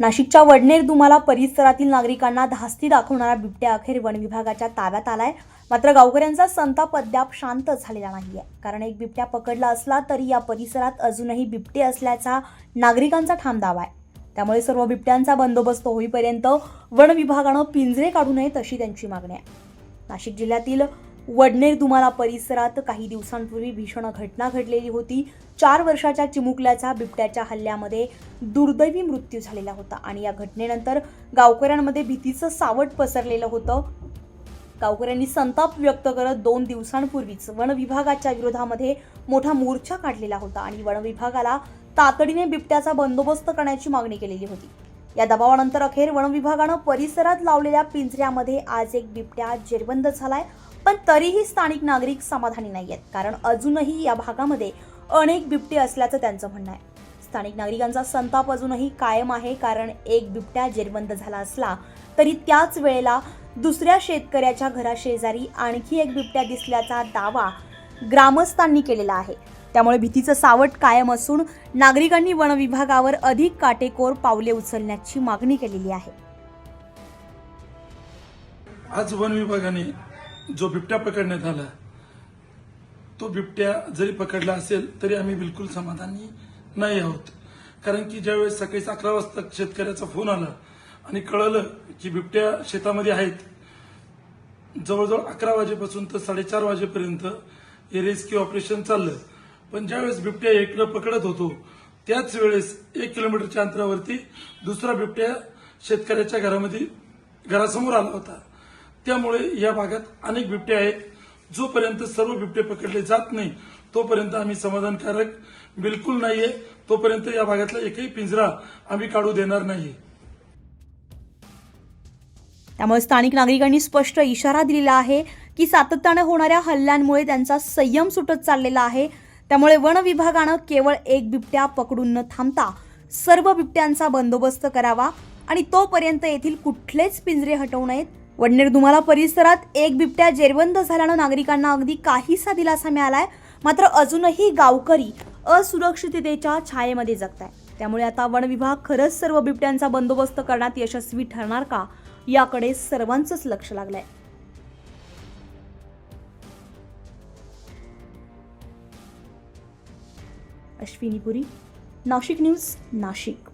नाशिकच्या वडनेर दुमाला परिसरातील नागरिकांना धास्ती दाखवणारा बिबट्या अखेर वन विभागाच्या ताब्यात आलाय. मात्र गावकऱ्यांचा संताप अद्याप शांत झालेला नाहीये. कारण एक बिबट्या पकडला असला तरी या परिसरात अजूनही बिबटे असल्याचा नागरिकांचा ठाम दावा आहे. त्यामुळे सर्व बिबट्यांचा बंदोबस्त होईपर्यंत वन विभागानं पिंजरे काढू नयेत अशी त्यांची मागणी आहे. नाशिक जिल्ह्यातील वडनेर दुमाला परिसरात काही दिवसांपूर्वी भीषण घटना घडलेली होती. चार वर्षाच्या चिमुकल्याचा बिबट्याच्या हल्ल्यामध्ये दुर्दैवी मृत्यू झालेला होता आणि या घटनेनंतर गावकऱ्यांमध्ये भीतीचं सावट पसरलेलं होतं. गावकऱ्यांनी संताप व्यक्त करत दोन दिवसांपूर्वीच वन विभागाच्या विरोधामध्ये मोठा मोर्चा काढलेला होता आणि वन विभागाला तातडीने बिबट्याचा बंदोबस्त करण्याची मागणी केलेली होती. या दबावानंतर अखेर वनविभागानं परिसरात लावलेल्या पिंजऱ्यामध्ये आज एक बिबट्या जेरबंद झालाय. पण तरीही स्थानिक नागरिक समाधानी नाही आहेत कारण अजूनही या भागामध्ये अनेक बिबटे असल्याचं त्यांचं म्हणणं आहे. स्थानिक नागरिकांचा संताप अजूनही कायम आहे. कारण एक बिबट्या जेरबंद झाला असला तरी त्याच वेळेला दुसऱ्या शेतकऱ्याच्या घराशेजारी आणखी एक बिबट्या दिसल्याचा दावा ग्रामस्थांनी केलेला आहे. त्यामुळे भीतीचं सावट कायम असून नागरिकांनी वनविभागावर अधिक काटेकोर पावले उचलण्याची मागणी केलेली आहे. आज वन विभागाने जो बिबट्या पकडण्यात आला तो बिबट्या जरी पकडला असेल तरी आम्ही बिलकुल समाधानी नाही आहोत. कारण की ज्यावेळेस सकाळी अकरा वाजता शेतकऱ्याचा फोन आला आणि कळलं की बिबट्या शेतामध्ये आहेत जवळजवळ अकरा वाजेपासून तर साडेचार वाजेपर्यंत हे रेस्क्यू ऑपरेशन चाललं. पण ज्यावेळेस बिबट्या एकलं पकडत होतो त्याच वेळेस एक किलोमीटरच्या अंतरावरती दुसरा बिबट्या शेतकऱ्याच्या घरामध्ये घरासमोर आला होता. त्यामुळे या भागात अनेक बिबटे आहेत. जोपर्यंत सर्व बिबटे पकडले जात नाही तोपर्यंत आम्ही समाधानकारक बिलकुल नाहीये. तोपर्यंत या भागातला एकही पिंजरा आम्ही काढू देणार नाही. त्यामुळे स्थानिक नागरिकांनी स्पष्ट इशारा दिलेला आहे की सातत्यानं होणाऱ्या हल्ल्यांमुळे त्यांचा संयम सुटत चाललेला आहे. त्यामुळे वन विभागानं केवळ एक बिबट्या पकडून न थांबता सर्व बिबट्यांचा बंदोबस्त करावा आणि तोपर्यंत येथील कुठलेच पिंजरे हटवू नयेत. वडनेर धुमाला परिसरात एक बिबट्या जेरबंद झाल्यानं नागरिकांना अगदी काहीसा दिलासा मिळालाय. मात्र अजूनही गावकरी असुरक्षिततेच्या छायेमध्ये जगताय. त्यामुळे आता वन विभाग खरंच सर्व बिबट्यांचा बंदोबस्त करण्यात यशस्वी ठरणार का याकडे सर्वांचंच लक्ष लागलंय. अश्विनी पुरी नाशिक न्यूज नाशिक.